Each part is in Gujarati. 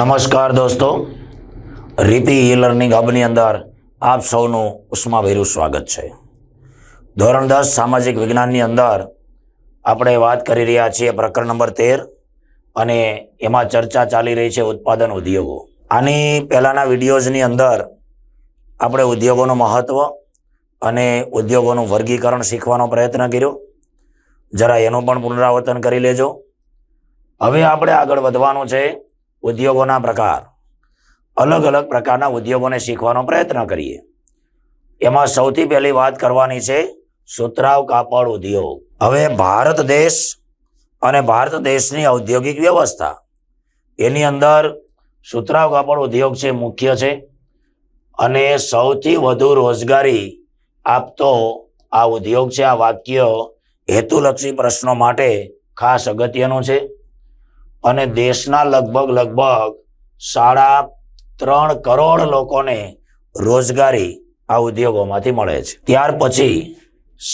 નમસ્કાર દોસ્તો. રીતિ ઈ લર્નિંગ હબની અંદર આપ સૌનું ઉષ્માભેરું સ્વાગત છે. ધોરણ દસ સામાજિક વિજ્ઞાનની અંદર આપણે વાત કરી રહ્યા છીએ પ્રકરણ નંબર તેર અને એમાં ચર્ચા ચાલી રહી છે ઉત્પાદન ઉદ્યોગો. આની પહેલાંના વિડીયોઝની અંદર આપણે ઉદ્યોગોનું મહત્ત્વ અને ઉદ્યોગોનું વર્ગીકરણ શીખવાનો પ્રયત્ન કર્યો. જરા એનું પણ પુનરાવર્તન કરી લેજો. હવે આપણે આગળ વધવાનું છે. ઉદ્યોગોના પ્રકાર. અલગ અલગ પ્રકારના ઉદ્યોગોને શીખવાનો પ્રયત્ન કરીએ. એમાં સૌથી પહેલી વાત કરવાની છે સુતરાવ કાપડ ઉદ્યોગ. હવે ભારત દેશ અને ભારત દેશની ઔદ્યોગિક વ્યવસ્થા. એની અંદર સુતરાવ કાપડ ઉદ્યોગ છે મુખ્ય છે. અને સૌથી વધુ રોજગારી આપતો આ ઉદ્યોગ છે. આ વાક્ય હેતુલક્ષી પ્રશ્નો માટે ખાસ અગત્યનું છે. અને દેશના લગભગ લગભગ સાડા ત્રણ કરોડ લોકોને રોજગારી આ ઉદ્યોગોમાંથી મળે છે. ત્યાર પછી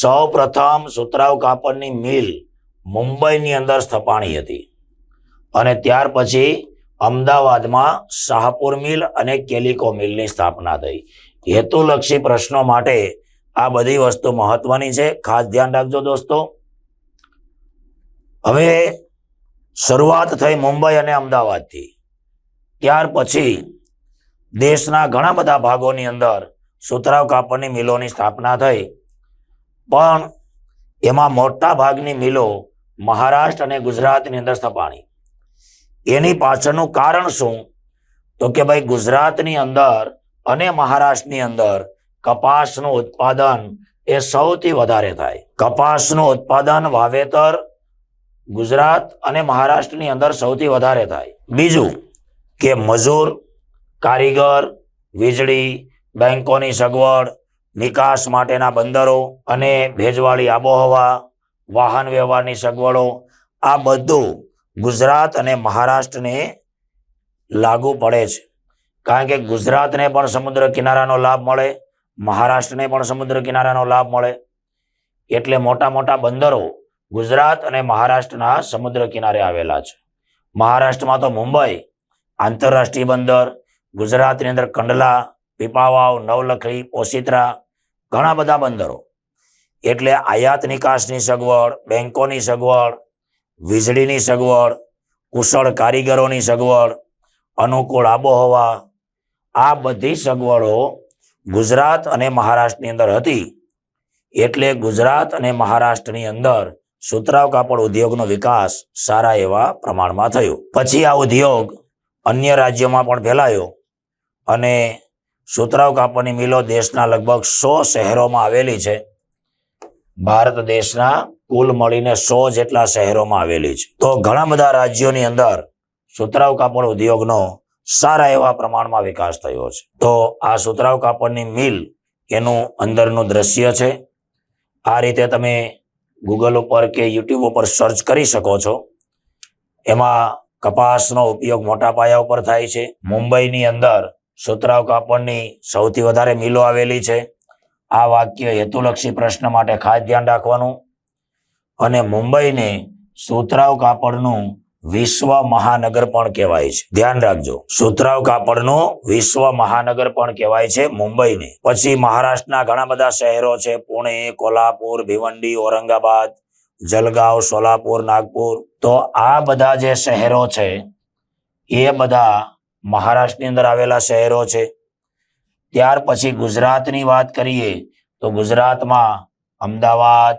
સૌ પ્રથમ સુતરાવ કાપડની મિલ મુંબઈની અંદર સ્થપાણી હતી. અને ત્યાર પછી અમદાવાદમાં શાહપુર મિલ અને કેલિકો મિલની સ્થાપના થઈ. હેતુલક્ષી પ્રશ્નો માટે આ બધી વસ્તુ મહત્વની છે. ખાસ ધ્યાન રાખજો દોસ્તો. હવે શરૂઆત થઈ મુંબઈ અને અમદાવાદથી. ત્યાર પછી દેશના ઘણા બધા ભાગોની અંદર સુતરાવ કાપડની મિલોની સ્થાપના થઈ. પણ એમાં મોટા ભાગની મિલો મહારાષ્ટ્ર અને ગુજરાતની અંદર સ્થપાણી. એની પાછળનું કારણ શું? તો કે ભાઈ ગુજરાતની અંદર અને મહારાષ્ટ્રની અંદર કપાસનું ઉત્પાદન એ સૌથી વધારે થાય. કપાસનું ઉત્પાદન વાવેતર ગુજરાત અને મહારાષ્ટ્રની અંદર સૌથી વધારે થાય. બીજું કે મજૂર, કારીગર, વીજળી, બેંકોની સગવડ, નિકાસ માટેના બંદરો અને ભેજવાળી આબોહવા, વાહન વ્યવહારની સગવડો, આ બધું ગુજરાત અને મહારાષ્ટ્રને લાગુ પડે છે. કારણ કે ગુજરાતને પણ સમુદ્ર કિનારાનો લાભ મળે, મહારાષ્ટ્રને પણ સમુદ્ર કિનારાનો લાભ મળે. એટલે મોટા મોટા બંદરો ગુજરાત અને મહારાષ્ટ્રના સમુદ્ર કિનારે આવેલા છે. મહારાષ્ટ્રમાં તો મુંબઈ, આંતરરાષ્ટ્રીય બંદર, ગુજરાતની અંદર કંડલા, પીપાવાવ નવલખી ઓસિત્રા ઘણા બધા બંદરો. એટલે આયાત નિકાસની સગવડ, બેંકોની સગવડ, વીજળીની સગવડ, કુશળ કારીગરોની સગવડ, અનુકૂળ આબોહવા, આ બધી સગવડો ગુજરાત અને મહારાષ્ટ્રની અંદર હતી. એટલે ગુજરાત અને મહારાષ્ટ્રની અંદર સુતરાવ કાપડ ઉદ્યોગનો વિકાસ સારા એવા પ્રમાણમાં થયો. પછી આ ઉદ્યોગ અન્ય રાજ્યોમાં પણ ફેલાયો અને સુતરાવ કાપડની મિલો દેશના લગભગ સો શહેરોમાં આવેલી છે. ભારત દેશના કુલ મળીને સો જેટલા શહેરોમાં આવેલી છે. તો ઘણા બધા રાજ્યોની અંદર સુતરાવ કાપડ ઉદ્યોગનો સારા એવા પ્રમાણમાં વિકાસ થયો છે. તો આ સુતરાવ કાપડની મિલ એનું અંદરનું દ્રશ્ય છે. આ રીતે તમે ગૂગલ ઉપર કે યુટ્યુબ ઉપર સર્ચ કરી શકો છો. એમાં કપાસનો ઉપયોગ મોટા પાયા ઉપર થાય છે. મુંબઈની અંદર સુતરાવ કાપડની સૌથી વધારે મિલો આવેલી છે. આ વાક્ય હેતુલક્ષી પ્રશ્ન માટે ખાસ ધ્યાન રાખવાનું. અને મુંબઈને સુતરાવ કાપડનું વિશ્વ મહાનગર પણ કહેવાય છે. ધ્યાન રાખજો. સુતરાવ કાપડનું વિશ્વ મહાનગર પણ કહેવાય છે મુંબઈને. પછી મહારાષ્ટ્રના ઘણા બધા શહેરો છે. પુણે, કોલ્હાપુર, ભિવંડી, ઔરંગાબાદ, જલગાંવ, સોલાપુર, નાગપુર. તો આ બધા જે શહેરો છે, એ બધા મહારાષ્ટ્રની અંદર આવેલા શહેરો છે. ત્યાર પછી ગુજરાતની વાત કરીએ, તો ગુજરાતમાં અમદાવાદ,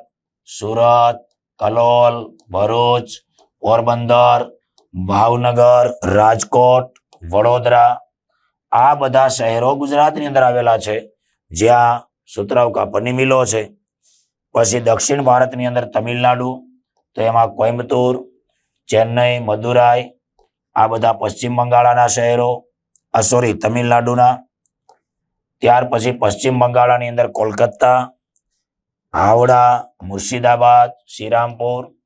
સુરત, કલોલ, ભરૂચ પોરબંદર, ભાવનગર, રાજકોટ, વડોદરા આ બધા શહેરો ગુજરાતની અંદર આવેલા છે. જ્યાં સુતરાવ કાપડની મિલો છે. પછી દક્ષિણ ભારતની અંદર તમિલનાડુ, તો એમાં કોઈમ્બતુર ચેન્નઈ, મદુરાઈ, આ બધા પશ્ચિમ બંગાળના શહેરો સોરી, તમિલનાડુના. ત્યાર પછી પશ્ચિમ બંગાળની અંદર કોલકાતા, હાવડા, મુર્શિદાબાદ, શ્રીરામપુર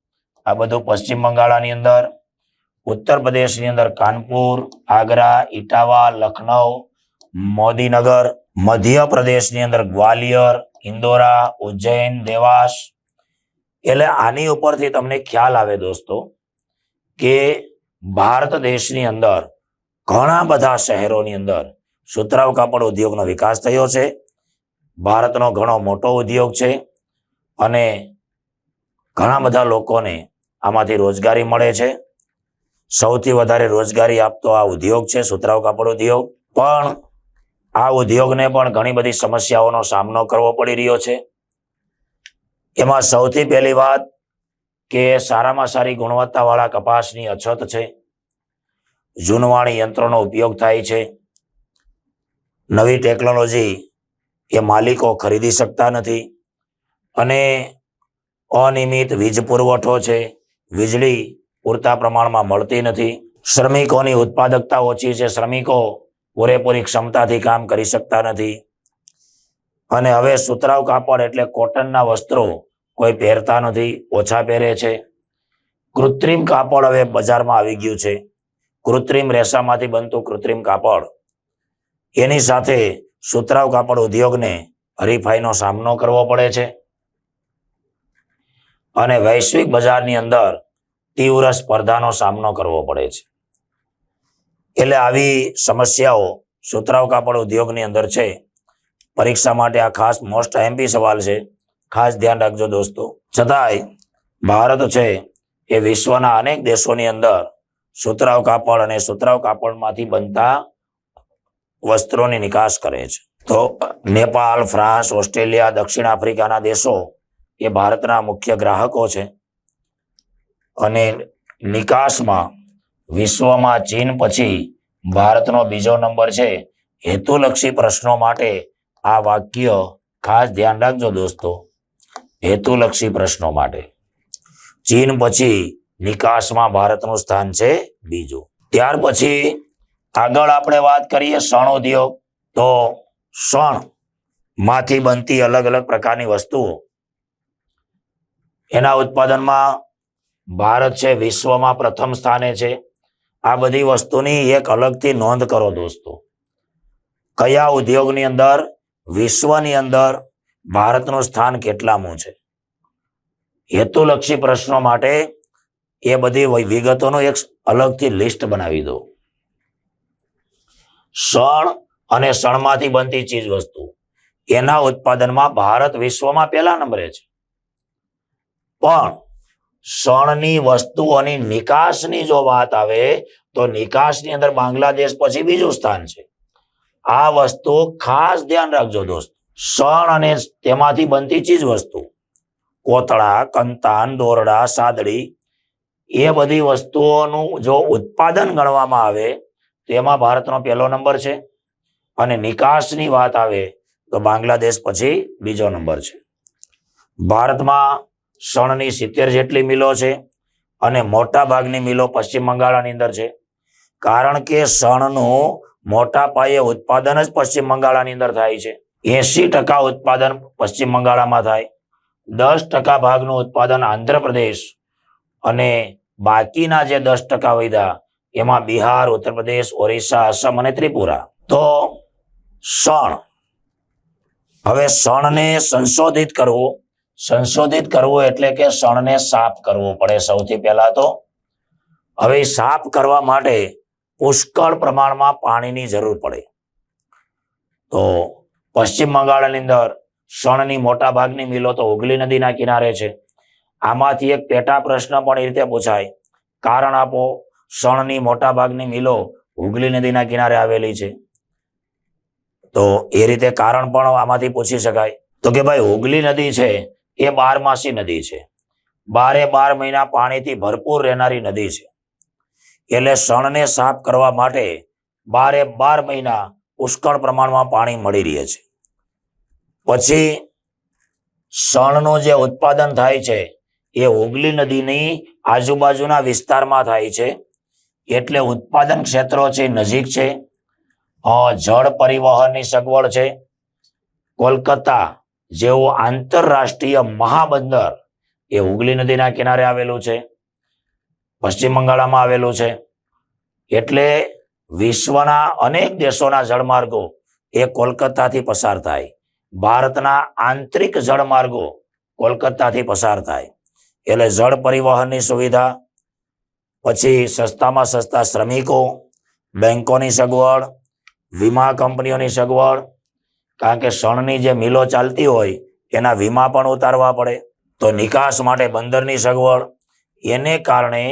આ બધું પશ્ચિમ બંગાળની અંદર, ઉત્તર પ્રદેશની અંદર કાનપુર, આગ્રા, ઇટાવા લખનઉ મોદીનગર, મધ્ય પ્રદેશની અંદર ગ્વાલિયર, ઇન્દોરા, ઉજ્જૈન, દેવાસ. એટલે આની ઉપરથી તમને ખ્યાલ આવે દોસ્તો કે ભારત દેશની અંદર ઘણા બધા શહેરોની અંદર સુતરાવ કાપડ ઉદ્યોગનો વિકાસ થયો છે. ભારતનો ઘણો મોટો ઉદ્યોગ છે. અને ઘણા બધા લોકોને આમાંથી રોજગારી મળે છે. સૌથી વધારે રોજગારી આપતો આ ઉદ્યોગ છે, સુતરાઉ કાપડ ઉદ્યોગ. પણ આ ઉદ્યોગને પણ ઘણી બધી સમસ્યાઓનો સામનો કરવો પડી રહ્યો છે. એમાં સૌથી પહેલી વાત કે સારામાં સારી ગુણવત્તાવાળા કપાસની અછત છે. જૂનવાણી યંત્રોનો ઉપયોગ થાય છે. નવી ટેકનોલોજી એ માલિકો ખરીદી શકતા નથી. અને અનિયમિત વીજ પુરવઠો છે. વીજળી પૂરતા પ્રમાણમાં મળતી નથી. શ્રમિકોની ઉત્પાદકતા ઓછી છે. શ્રમિકો પૂરેપૂરી ક્ષમતાથી કામ કરી શકતા નથી. અને હવે સુતરાવ કાપડ એટલે કોટનના વસ્ત્રો કોઈ પહેરતા નથી. ઓછા પહેરે છે. કૃત્રિમ કાપડ હવે બજારમાં આવી ગયું છે. કૃત્રિમ રેસામાંથી બનતું કૃત્રિમ કાપડ. એની સાથે સુતરાવ કાપડ ઉદ્યોગને હરીફાઈનો સામનો કરવો પડે છે. અને વૈશ્વિક બજારની અંદર તીવ્ર સ્પર્ધાનો સામનો કરવો પડે છે. એટલે આવી સમસ્યાઓ સુતરાવ કાપડ ઉદ્યોગની અંદર છે. પરીક્ષા માટે આ ખાસ મોસ્ટ એમપી સવાલ છે. ખાસ ધ્યાન રાખજો દોસ્તો. છતાંય ભારત છે એ વિશ્વના અનેક દેશોની અંદર સુતરાવ કાપડ અને સુતરાવ કાપડમાંથી બનતા વસ્ત્રોની નિકાસ કરે છે. તો નેપાલ ફ્રાન્સ ઓસ્ટ્રેલિયા, દક્ષિણ આફ્રિકાના દેશો એ ભારતના મુખ્ય ગ્રાહકો છે. અને નિકાસમાં વિશ્વમાં ચીન પછી ભારતનો બીજો નંબર છે. હેતુલક્ષી પ્રશ્નો માટે આ વાક્ય ખાસ ધ્યાન રાખજો દોસ્તો. હેતુલક્ષી પ્રશ્નો માટે. ચીન પછી નિકાસમાં ભારતનું સ્થાન છે બીજું. ત્યાર પછી આગળ આપણે વાત કરીએ શણ ઉદ્યોગ. તો શણમાંથી બનતી અલગ અલગ પ્રકારની વસ્તુઓ. એના ઉત્પાદનમાં ભારત છે, વિશ્વમાં પ્રથમ સ્થાને છે. આ બધી વસ્તુની એક અલગથી નોંધ કરો દોસ્તો. કયા ઉદ્યોગની અંદર, વિશ્વની અંદર ભારતનું સ્થાન કેટલામું છે? હેતુલક્ષી પ્રશ્નો માટે એ બધી વિગતોનું એક અલગથી લિસ્ટ બનાવી દો. શણ અને શણમાંથી બનતી ચીજ વસ્તુ એના ઉત્પાદનમાં ભારત વિશ્વમાં પહેલા નંબરે છે. પણ શણની વસ્તુઓની નિકાસની જો વાત આવે, તો નિકાસની અંદર બાંગ્લાદેશ પછી બીજું સ્થાન છે. આ વસ્તુ ખાસ ધ્યાન રાખજો દોસ્ત. શણ અને તેમાંથી બનતી ચીજ વસ્તુ. કોતળા, કંતાન, દોરડા, સાદડી, એ બધી વસ્તુઓનું જો ઉત્પાદન ગણવામાં આવે તો એમાં ભારતનો પહેલો નંબર છે. અને નિકાસની વાત આવે, તો બાંગ્લાદેશ પછી બીજો નંબર છે. ભારતમાં શણની સિત્તેર જેટલી મિલો છે અને મોટા ભાગની મિલો પશ્ચિમ બંગાળની અંદર છે. કારણ કે શણનું મોટા પાયે ઉત્પાદન જ પશ્ચિમ બંગાળની અંદર થાય છે. એસી ટકા ઉત્પાદન પશ્ચિમ બંગાળમાં થાય. દસ ટકા ભાગનું ઉત્પાદન આંધ્રપ્રદેશ અને બાકીના જે દસ ટકા વૈધા એમાં બિહાર ઉત્તર પ્રદેશ ઓરિસ્સા, આસામ અને ત્રિપુરા. તો શણ. હવે શણને સંશોધિત કરવું. સંશોધિત કરવું એટલે કે શણને સાફ કરવું પડે સૌથી પહેલા તો. હવે સાફ કરવા માટે પુષ્કળ પ્રમાણમાં પાણીની જરૂર પડે. તો પશ્ચિમ બંગાળની અંદર શણની મોટા ભાગની મિલો તો હુગલી નદીના કિનારે છે. આમાંથી એક પેટા પ્રશ્ન પણ એ રીતે પૂછાય. કારણ આપો, શણની મોટા ભાગની મિલો હુગલી નદીના કિનારે આવેલી છે. તો એ રીતે કારણ પણ આમાંથી પૂછી શકાય. તો કે ભાઈ હુગલી નદી છે એ બારમાસી નદી છે. બારે બાર મહિના પાણીથી ભરપૂર રહેનારી નદી છે. એટલે શણને સાફ કરવા માટે બારે બાર મહિના પુષ્કળ પ્રમાણમાં પાણી મળી રહે છે. પછી શણનું જે ઉત્પાદન થાય છે એ હુગલી નદીની આજુબાજુના વિસ્તારમાં થાય છે. એટલે ઉત્પાદન ક્ષેત્રો છે નજીક છે. જળ પરિવહનની સગવડ છે. કોલકાતા જેવું આંતરરાષ્ટ્રીય મહાબંદર એ હુગલી નદીના કિનારે આવેલું છે, પશ્ચિમ બંગાળમાં આવેલું છે. એટલે વિશ્વના અનેક દેશોના જળમાર્ગો એ કોલકાતાથી પસાર થાય. ભારતના આંતરિક જળમાર્ગો કોલકાતાથી પસાર થાય. એટલે જળ પરિવહનની સુવિધા, પછી સસ્તામાં સસ્તા શ્રમિકો, બેંકોની સગવડ, વીમા કંપનીઓની સગવડ કારણ કે શણની જે મિલો ચાલતી હોય, એના વીમા પણ ઉતારવા પડે. તો નિકાસ માટે બંદરની સગવડ. એને કારણે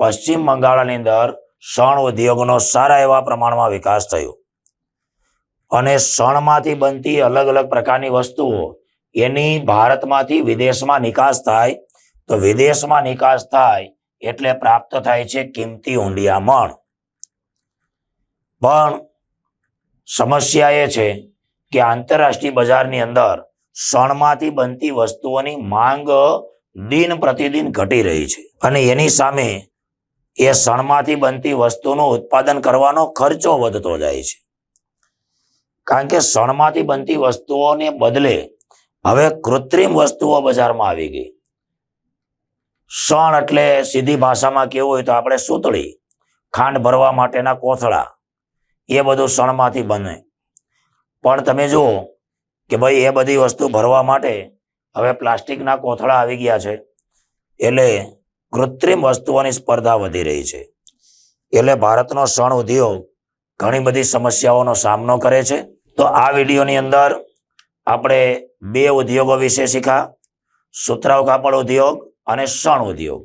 પશ્ચિમ બંગાળની અંદર શણ ઉદ્યોગનો સારા એવા પ્રમાણમાં વિકાસ થયો. અને શણમાંથી બનતી અલગ અલગ પ્રકારની વસ્તુઓ, એની ભારતમાંથી વિદેશમાં નિકાસ થાય, તો વિદેશમાં નિકાસ થાય એટલે પ્રાપ્ત થાય છે કિંમતી ઊંડિયામણ પણ સમસ્યા એ છે કે આંતરરાષ્ટ્રીય બજારની અંદર શણમાંથી બનતી વસ્તુઓની માંગ દિન પ્રતિદિન ઘટી રહી છે. અને એની સામે એ શણમાંથી બનતી વસ્તુનું ઉત્પાદન કરવાનો ખર્ચો વધતો જાય છે. કારણ કે શણમાંથી બનતી વસ્તુઓને બદલે હવે કૃત્રિમ વસ્તુઓ બજારમાં આવી ગઈ. શણ એટલે સીધી ભાષામાં કેવું હોય તો આપણે સૂતળી, ખાંડ ભરવા માટેના કોથળા, એ બધું શણમાંથી બને. પણ તમે જુઓ કે ભાઈ એ બધી વસ્તુ ભરવા માટે હવે પ્લાસ્ટિકના કોથળા આવી ગયા છે. એટલે કૃત્રિમ વસ્તુઓની સ્પર્ધા વધી રહી છે. એટલે ભારતનો શણ ઉદ્યોગ ઘણી બધી સમસ્યાઓનો સામનો કરે છે. તો આ વિડીયોની અંદર આપણે બે ઉદ્યોગો વિશે શીખ્યા સુતરાવ કાપડ ઉદ્યોગ અને શણ ઉદ્યોગ.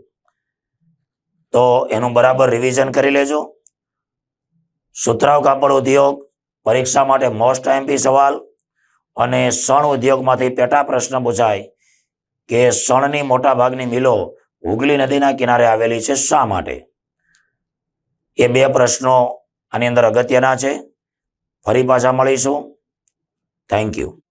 તો એનું બરાબર રિવિઝન કરી લેજો. સુતરાવ કાપડ ઉદ્યોગ પરીક્ષા માટે મોસ્ટ એમપી સવાલ અને શણ ઉદ્યોગમાંથી પેટા પ્રશ્ન પૂછાય કે શણની મોટા ભાગની મિલો હુગલી નદીના કિનારે આવેલી છે શા માટે? એ બે પ્રશ્નો આની અંદર અગત્યના છે. ફરી પાછા મળીશું. Thank you